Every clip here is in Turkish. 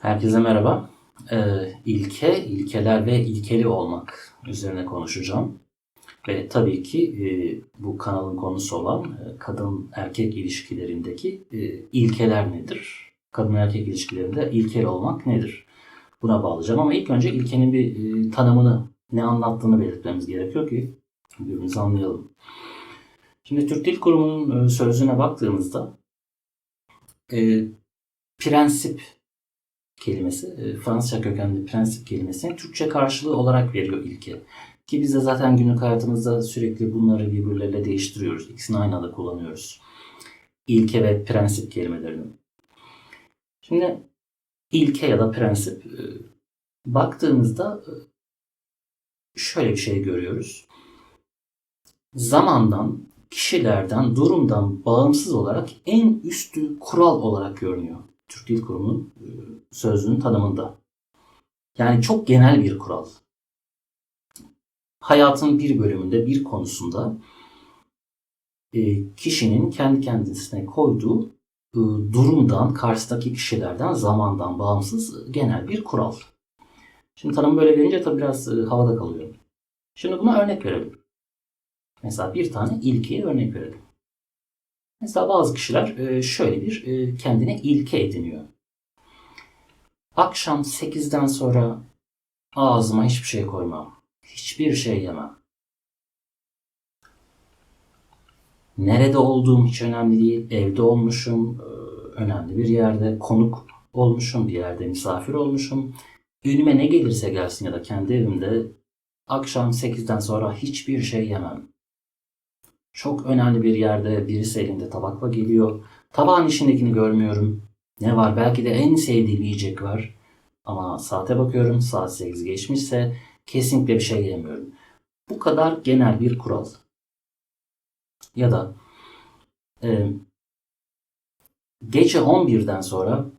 Herkese merhaba. Ee, ilke, ilkeler ve ilkeli olmak üzerine konuşacağım. Ve tabii ki e, bu kanalın konusu olan e, kadın erkek ilişkilerindeki e, ilkeler nedir? Kadın erkek ilişkilerinde ilkeli olmak nedir? Buna bağlayacağım ama ilk önce ilkenin bir e, tanımını, ne anlattığını belirtmemiz gerekiyor ki birbirimizi anlayalım. Şimdi Türk Dil Kurumu'nun e, sözlüğüne baktığımızda e, prensip kelimesi, e, Fransızca kökenli prensip kelimesinin Türkçe karşılığı olarak veriyor ilke. Ki biz de zaten günlük hayatımızda sürekli bunları birbirleriyle değiştiriyoruz. İkisini aynı anda kullanıyoruz. İlke ve prensip kelimelerini. Şimdi ilke ya da prensip e, baktığımızda e, şöyle bir şey görüyoruz. Zamandan, kişilerden, durumdan bağımsız olarak en üstü kural olarak görünüyor. Türk Dil Kurumu'nun e, sözlüğün tanımında. Yani çok genel bir kural. Hayatın bir bölümünde, bir konusunda e, kişinin kendi kendisine koyduğu e, durumdan, karşıdaki kişilerden, zamandan bağımsız genel bir kural. Şimdi tanım böyle verince tabii biraz havada kalıyor. Şimdi buna örnek verelim. Mesela bir tane ilkeye örnek verelim. Mesela bazı kişiler şöyle bir kendine ilke ediniyor. Akşam 8'den sonra ağzıma hiçbir şey koymam. Hiçbir şey yemem. Nerede olduğum hiç önemli değil. Evde olmuşum, önemli bir yerde, konuk olmuşum, bir yerde misafir olmuşum. Önüme ne gelirse gelsin ya da kendi evimde akşam 8'den sonra hiçbir şey yemem. Çok önemli bir yerde birisi elinde tabakla geliyor. Tabağın içindekini görmüyorum. Ne var? Belki de en sevdiğim yiyecek var. Ama saate bakıyorum. Saat 8 geçmişse kesinlikle bir şey yemiyorum. Bu kadar genel bir kural. Ya da e, gece 11'den sonra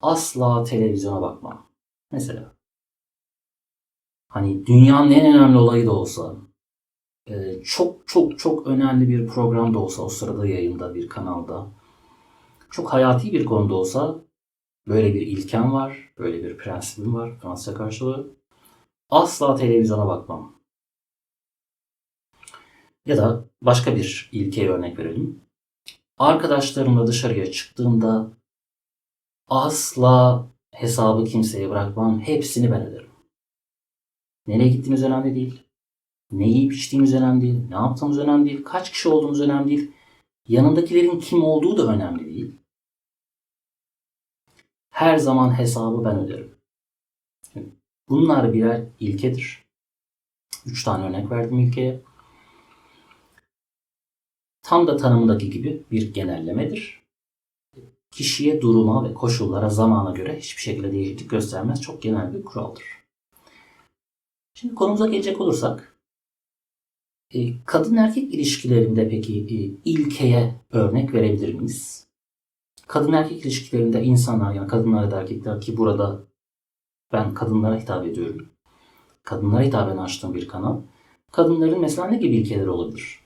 asla televizyona bakmam. Mesela. Hani dünyanın en önemli olayı da olsa, çok çok çok önemli bir program da olsa o sırada yayında bir kanalda, çok hayati bir konuda olsa böyle bir ilkem var, böyle bir prensibim var Fransızca karşılığı. Asla televizyona bakmam. Ya da başka bir ilkeye örnek verelim. Arkadaşlarımla dışarıya çıktığımda asla hesabı kimseye bırakmam. Hepsini ben öderim. Nereye gittiğimiz önemli değil. Ne yiyip içtiğimiz önemli değil. Ne yaptığımız önemli değil. Kaç kişi olduğumuz önemli değil. Yanındakilerin kim olduğu da önemli değil. Her zaman hesabı ben öderim. Bunlar birer ilkedir. Üç tane örnek verdim ilkeye. Tam da tanımındaki gibi bir genellemedir. Kişiye, duruma ve koşullara, zamana göre hiçbir şekilde değişiklik göstermez. Çok genel bir kuraldır. Şimdi konumuza gelecek olursak, kadın erkek ilişkilerinde peki e, ilkeye örnek verebilir miyiz? Kadın erkek ilişkilerinde insanlar yani kadınlar da erkekler ki burada ben kadınlara hitap ediyorum. Kadınlara hitaben açtığım bir kanal. Kadınların mesela ne gibi ilkeleri olabilir?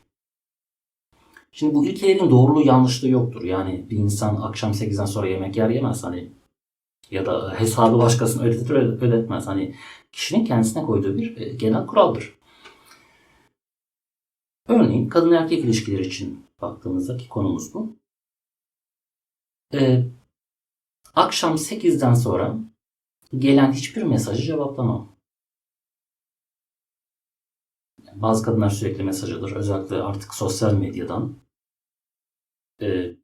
Şimdi bu ilkelerin doğruluğu yanlışlığı yoktur. Yani bir insan akşam 8'den sonra yemek yer yemez hani ya da hesabı başkasına ödetir ödetmez. Hani kişinin kendisine koyduğu bir e, genel kuraldır. Örneğin kadın erkek ilişkileri için baktığımızdaki konumuz bu. Ee, akşam 8'den sonra gelen hiçbir mesajı cevaplamam. Bazı kadınlar sürekli mesaj alır. Özellikle artık sosyal medyadan. Ee,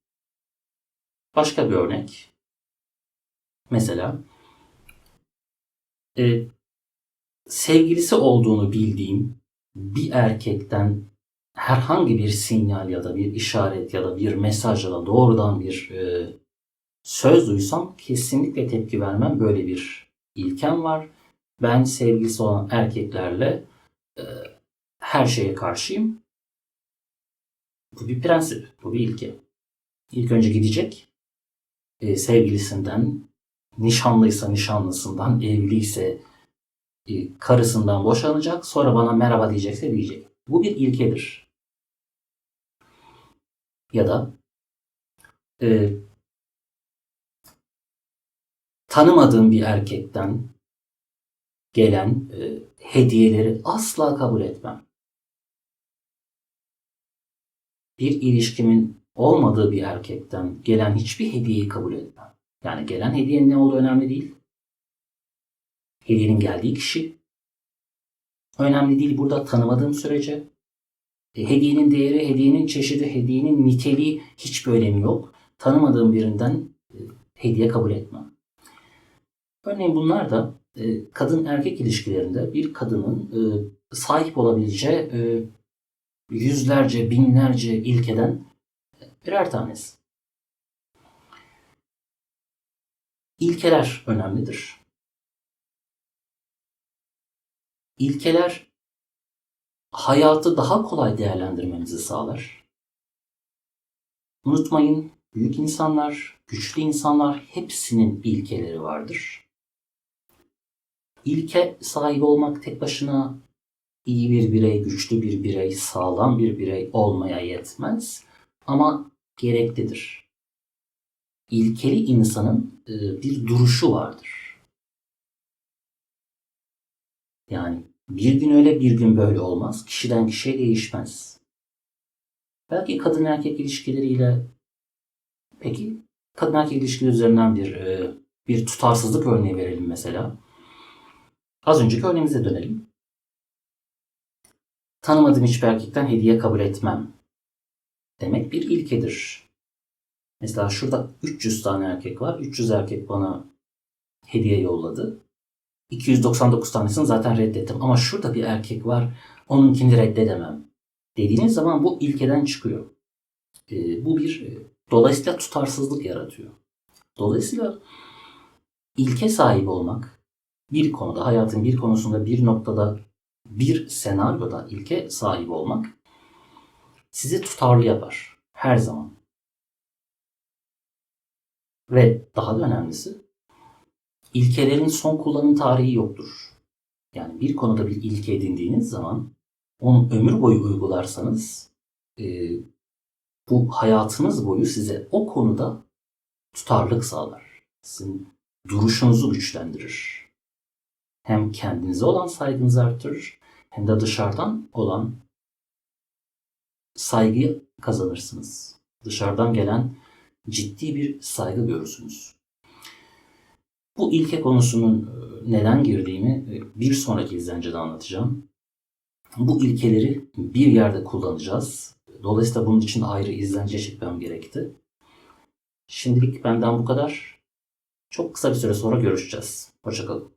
başka bir örnek. Mesela e, sevgilisi olduğunu bildiğim bir erkekten herhangi bir sinyal ya da bir işaret ya da bir mesaj ya da doğrudan bir e, söz duysam kesinlikle tepki vermem. Böyle bir ilkem var. Ben sevgilisi olan erkeklerle e, her şeye karşıyım. Bu bir prensip, bu bir ilke. İlk önce gidecek, e, sevgilisinden, nişanlıysa nişanlısından, evliyse e, karısından boşanacak, sonra bana merhaba diyecekse diyecek. Bu bir ilkedir. Ya da e, tanımadığım bir erkekten gelen e, hediyeleri asla kabul etmem. Bir ilişkimin olmadığı bir erkekten gelen hiçbir hediyeyi kabul etmem. Yani gelen hediyenin ne olduğu önemli değil. Hediyenin geldiği kişi önemli değil burada tanımadığım sürece. E, hediyenin değeri, hediyenin çeşidi, hediyenin niteliği hiçbir önemi yok. Tanımadığım birinden e, hediye kabul etmem. Örneğin bunlar da e, kadın erkek ilişkilerinde bir kadının sahip olabileceği yüzlerce, binlerce ilkeden birer tanesi. İlkeler önemlidir. İlkeler hayatı daha kolay değerlendirmemizi sağlar. Unutmayın, büyük insanlar, güçlü insanlar hepsinin ilkeleri vardır. İlke sahibi olmak tek başına iyi bir birey, güçlü bir birey, sağlam bir birey olmaya yetmez ama gereklidir. İlkeli insanın e, bir duruşu vardır. Yani bir gün öyle bir gün böyle olmaz. Kişiden kişiye değişmez. Belki kadın erkek ilişkileriyle peki kadın erkek ilişkileri üzerinden bir e, bir tutarsızlık örneği verelim mesela. Az önceki örneğimize dönelim. Tanımadığım hiçbir erkekten hediye kabul etmem. Demek bir ilkedir. Mesela şurada 300 tane erkek var. 300 erkek bana hediye yolladı. 299 tanesini zaten reddettim. Ama şurada bir erkek var. Onunkini reddedemem. Dediğiniz zaman bu ilkeden çıkıyor. E, bu bir e, dolayısıyla tutarsızlık yaratıyor. Dolayısıyla ilke sahibi olmak bir konuda, hayatın bir konusunda, bir noktada, bir senaryoda ilke sahibi olmak sizi tutarlı yapar. Her zaman. Ve daha da önemlisi ilkelerin son kullanım tarihi yoktur. Yani bir konuda bir ilke edindiğiniz zaman onu ömür boyu uygularsanız e, bu hayatınız boyu size o konuda tutarlık sağlar. Sizin duruşunuzu güçlendirir. Hem kendinize olan saygınızı artırır hem de dışarıdan olan saygıyı kazanırsınız. Dışarıdan gelen ciddi bir saygı görürsünüz. Bu ilke konusunun e, neden girdiğimi e, bir sonraki izlencede anlatacağım. Bu ilkeleri bir yerde kullanacağız. Dolayısıyla bunun için ayrı izlence çekmem gerekti. Şimdilik benden bu kadar. Çok kısa bir süre sonra görüşeceğiz. Hoşçakalın.